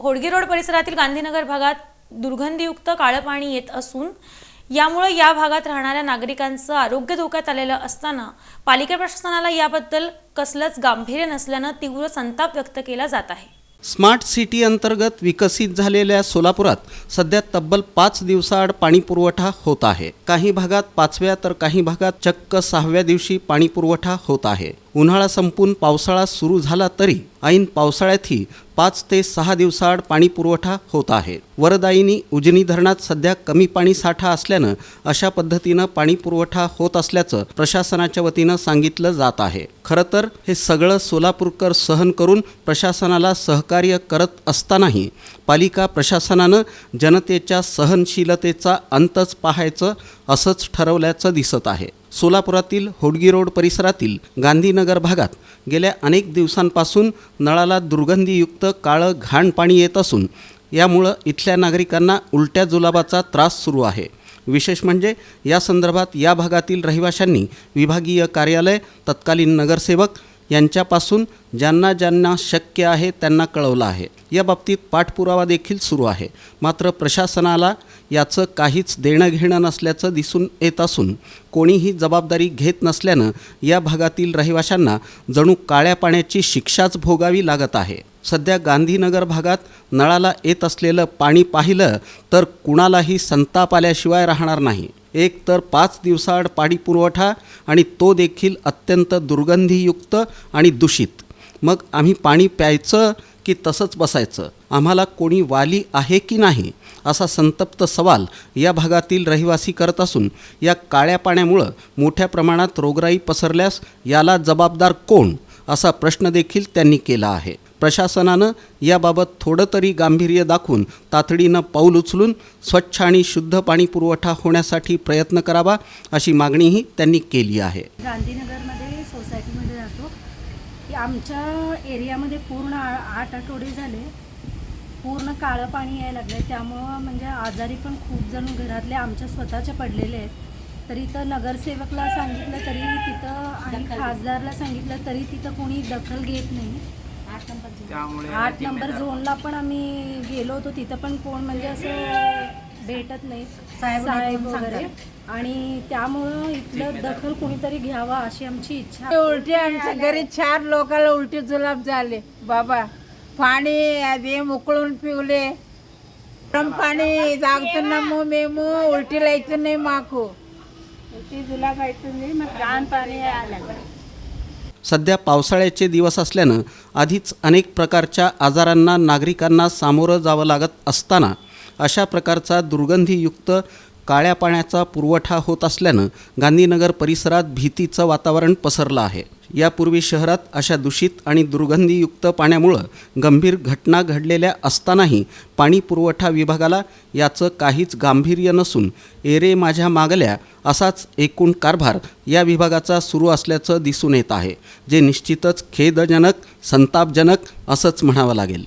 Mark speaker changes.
Speaker 1: Hodgi road परिसरातील गांधीनगर भागात दुर्गंधीयुक्त काळं पाणी येत असून यामुळे या भागात राहणाऱ्या नागरिकांचं आरोग्य धोक्यात आलेलं असताना पालिका प्रशासनाला याबद्दल कसलंच गांभीर्य नसल्यानं तीव्र संताप व्यक्त केला जात आहे.
Speaker 2: स्मार्ट सिटी अंतर्गत विकसित झालेल्या सोलापुरात सध्या तब्बल पाच दिवसाआड पाणी पुरवठा होत आहे. काही भागात पाचव्या तर काही भागात चक्क सहाव्या दिवशी पाणी पुरवठा होत आहे. उन्हाळा संपून पावसाळा सुरू झाला तरी ऐन पावसाळ्यातही पाच ते सहा दिवसाआड पाणी पुरवठा होत आहे. वरदायिनी उजनी धरणात सध्या कमी पाणी साठा असल्यानं अशा पद्धतीनं पाणी पुरवठा होत असल्याचं प्रशासनाच्या वतीनं सांगितलं जात आहे. खरं तर हे सगळं सोलापूरकर सहन करून प्रशासनाला सहकार्य करत असतानाही पालिका प्रशासनानं जनतेच्या सहनशीलतेचा अंतच पाहायचं असंच ठरवल्याचं दिसत आहे. सोलापुरातील होडगी रोड परिसरातील गांधीनगर भागात गेल्या अनेक दिवसांपासून नळाला दुर्गंधीयुक्त काळं घाण पाणी येत असून यामुळं इथल्या नागरिकांना उलट्या जुलाबाचा त्रास सुरू आहे. विशेष म्हणजे या संदर्भात या भागातील रहिवाशांनी विभागीय कार्यालय तत्कालीन नगरसेवक यांच्यापासून ज्यांना ज्यांना शक्य आहे त्यांना कळवलं आहे. या बाबतीत पाठपुरावा देखील सुरू आहे. मात्र प्रशासनाला याचं काहीच देणं घेणं नसल्याचं दिसून येत असून कोणीही जबाबदारी घेत नसल्यानं या भागातील रहिवाशांना जणू काळ्या पाण्याची शिक्षाच भोगावी लागत आहे. सध्या गांधीनगर भागात नळाला येत असलेलं पाणी पाहिलं तर कुणालाही संताप आल्याशिवाय राहणार नाही. एक तर पाच दिवसाआड पाणी पुरवठा आणि तो देखील अत्यंत दुर्गंधीयुक्त आणि दूषित. मग आम्ही पाणी प्यायचं की तसंच बसायचं? आम्हाला कोणी वाली आहे की नाही? असा संतप्त सवाल या भागातील रहिवासी करत असून या काळ्या पाण्यामुळं मोठ्या प्रमाणात रोगराई पसरल्यास याला जबाबदार कोण? असा प्रश्न देखील त्यांनी केला आहे. प्रशासनानं याबाबत थोडं तरी गांभीर्य दाखवून तातडीनं पाऊल उचलून स्वच्छ आणि शुद्ध पाणी पुरवठा होण्यासाठी प्रयत्न करावा अशी मागणीही त्यांनी केली आहे.
Speaker 3: गांधीनगरमध्ये सोसायटीमध्ये राहतो की आमच्या एरियामध्ये पूर्ण आ- आठ आठवडे झाले. पूर्ण काळं पाणी यायला लागलं आहे त्यामुळं म्हणजे आजारी पण खूप जण घरातले आमच्या स्वतःचे पडलेले आहेत. तरी तर नगरसेवकला सांगितलं तरी तिथं आणि खासदारला सांगितलं तरी तिथं कोणी दखल घेत नाही. आठ नंबर झोनला पण आम्ही गेलो होतो. तिथं पण कोण म्हणजे असं भेटत नाही. साहेब वगैरे आणि त्यामुळं इथलं दखल कोणीतरी घ्यावा अशी आमची इच्छा.
Speaker 4: उलटी आमच्या घरी चार लोकांना उलटी जुलाब झाले. बाबा पाणी आधी उकळून पिवले. गरम पाणी जागताना मग मेमू उलटी लायचं नाही माकू उलटी जुलाब आयचं नाही मग पाणी आलं.
Speaker 2: सध्या पावसाळ्याचे दिवस असल्यानं आधीच अनेक प्रकारच्या आजारांना नागरिकांना सामोरं जावं लागत असताना अशा प्रकारचा दुर्गंधीयुक्त काळ्या पाण्याचा पुरवठा होत असल्यानं गांधीनगर परिसरात भीतीचं वातावरण पसरलं आहे. यापूर्वी शहरात अशा दूषित आणि दुर्गंधीयुक्त पाण्यामुळं गंभीर घटना घडलेल्या असतानाही पाणी पुरवठा विभागाला याचं काहीच गांभीर्य नसून एरे माझ्या मागल्या असाच एकूण कारभार या विभागाचा सुरू असल्याचं दिसून येत आहे जे निश्चितच खेदजनक संतापजनक असंच म्हणावं लागेल.